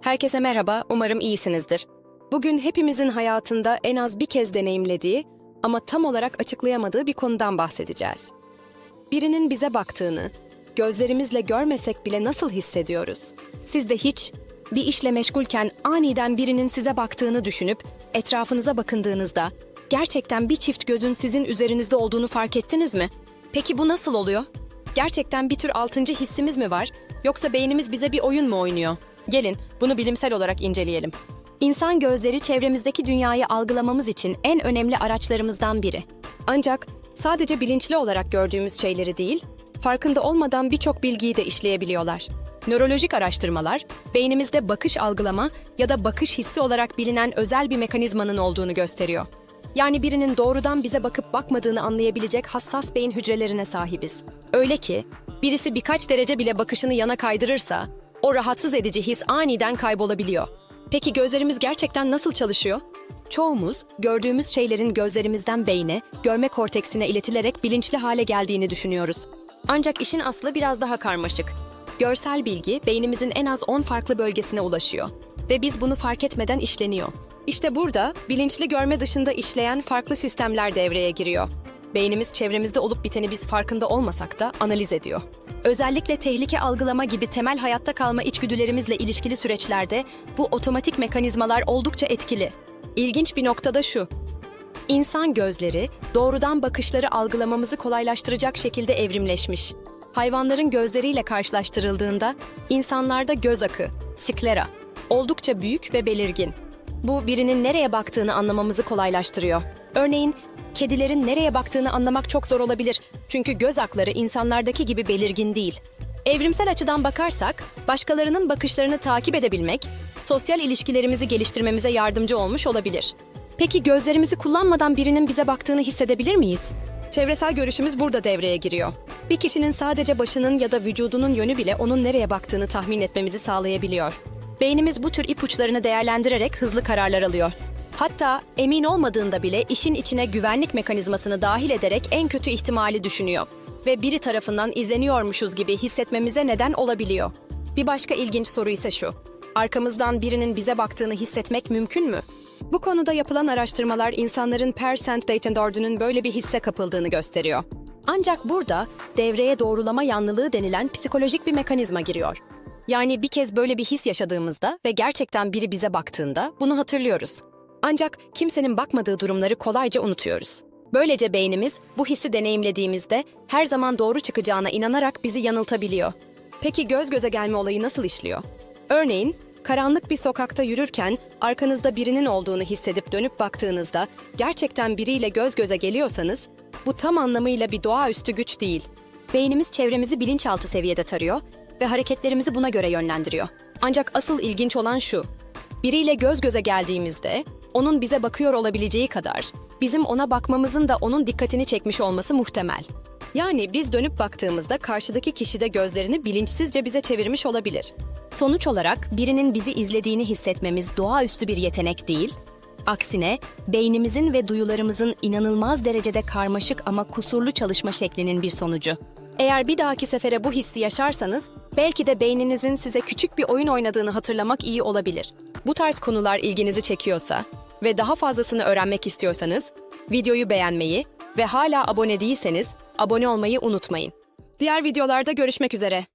Herkese merhaba, umarım iyisinizdir. Bugün hepimizin hayatında en az bir kez deneyimlediği ama tam olarak açıklayamadığı bir konudan bahsedeceğiz. Birinin bize baktığını, gözlerimizle görmesek bile nasıl hissediyoruz? Siz de hiç bir işle meşgulken aniden birinin size baktığını düşünüp etrafınıza bakındığınızda gerçekten bir çift gözün sizin üzerinizde olduğunu fark ettiniz mi? Peki bu nasıl oluyor? Gerçekten bir tür altıncı hissimiz mi var yoksa beynimiz bize bir oyun mu oynuyor? Gelin bunu bilimsel olarak inceleyelim. İnsan gözleri çevremizdeki dünyayı algılamamız için en önemli araçlarımızdan biri. Ancak sadece bilinçli olarak gördüğümüz şeyleri değil, farkında olmadan birçok bilgiyi de işleyebiliyorlar. Nörolojik araştırmalar, beynimizde bakış algılama ya da bakış hissi olarak bilinen özel bir mekanizmanın olduğunu gösteriyor. Yani birinin doğrudan bize bakıp bakmadığını anlayabilecek hassas beyin hücrelerine sahibiz. Öyle ki birisi birkaç derece bile bakışını yana kaydırırsa o rahatsız edici his aniden kaybolabiliyor. Peki gözlerimiz gerçekten nasıl çalışıyor? Çoğumuz gördüğümüz şeylerin gözlerimizden beyne, görme korteksine iletilerek bilinçli hale geldiğini düşünüyoruz. Ancak işin aslı biraz daha karmaşık. Görsel bilgi beynimizin en az 10 farklı bölgesine ulaşıyor ve biz bunu fark etmeden işleniyor. İşte burada bilinçli görme dışında işleyen farklı sistemler devreye giriyor. Beynimiz çevremizde olup biteni biz farkında olmasak da analiz ediyor. Özellikle tehlike algılama gibi temel hayatta kalma içgüdülerimizle ilişkili süreçlerde bu otomatik mekanizmalar oldukça etkili. İlginç bir noktada şu. İnsan gözleri doğrudan bakışları algılamamızı kolaylaştıracak şekilde evrimleşmiş. Hayvanların gözleriyle karşılaştırıldığında insanlarda göz akı, sklera, oldukça büyük ve belirgin. Bu birinin nereye baktığını anlamamızı kolaylaştırıyor. Örneğin kedilerin nereye baktığını anlamak çok zor olabilir. Çünkü göz akları insanlardaki gibi belirgin değil. Evrimsel açıdan bakarsak, başkalarının bakışlarını takip edebilmek, sosyal ilişkilerimizi geliştirmemize yardımcı olmuş olabilir. Peki gözlerimizi kullanmadan birinin bize baktığını hissedebilir miyiz? Çevresel görüşümüz burada devreye giriyor. Bir kişinin sadece başının ya da vücudunun yönü bile onun nereye baktığını tahmin etmemizi sağlayabiliyor. Beynimiz bu tür ipuçlarını değerlendirerek hızlı kararlar alıyor. Hatta emin olmadığında bile işin içine güvenlik mekanizmasını dahil ederek en kötü ihtimali düşünüyor ve biri tarafından izleniyormuşuz gibi hissetmemize neden olabiliyor. Bir başka ilginç soru ise şu. Arkamızdan birinin bize baktığını hissetmek mümkün mü? Bu konuda yapılan araştırmalar insanların Persent Datendordu'nun böyle bir hisse kapıldığını gösteriyor. Ancak burada devreye doğrulama yanlılığı denilen psikolojik bir mekanizma giriyor. Yani bir kez böyle bir his yaşadığımızda ve gerçekten biri bize baktığında bunu hatırlıyoruz. Ancak kimsenin bakmadığı durumları kolayca unutuyoruz. Böylece beynimiz bu hissi deneyimlediğimizde her zaman doğru çıkacağına inanarak bizi yanıltabiliyor. Peki göz göze gelme olayı nasıl işliyor? Örneğin karanlık bir sokakta yürürken arkanızda birinin olduğunu hissedip dönüp baktığınızda gerçekten biriyle göz göze geliyorsanız bu tam anlamıyla bir doğaüstü güç değil. Beynimiz çevremizi bilinçaltı seviyede tarıyor ve hareketlerimizi buna göre yönlendiriyor. Ancak asıl ilginç olan şu. Biriyle göz göze geldiğimizde onun bize bakıyor olabileceği kadar bizim ona bakmamızın da onun dikkatini çekmiş olması muhtemel. Yani biz dönüp baktığımızda karşıdaki kişi de gözlerini bilinçsizce bize çevirmiş olabilir. Sonuç olarak birinin bizi izlediğini hissetmemiz doğaüstü bir yetenek değil, aksine beynimizin ve duyularımızın inanılmaz derecede karmaşık ama kusurlu çalışma şeklinin bir sonucu. Eğer bir dahaki sefere bu hissi yaşarsanız, belki de beyninizin size küçük bir oyun oynadığını hatırlamak iyi olabilir. Bu tarz konular ilginizi çekiyorsa ve daha fazlasını öğrenmek istiyorsanız, videoyu beğenmeyi ve hala abone değilseniz abone olmayı unutmayın. Diğer videolarda görüşmek üzere.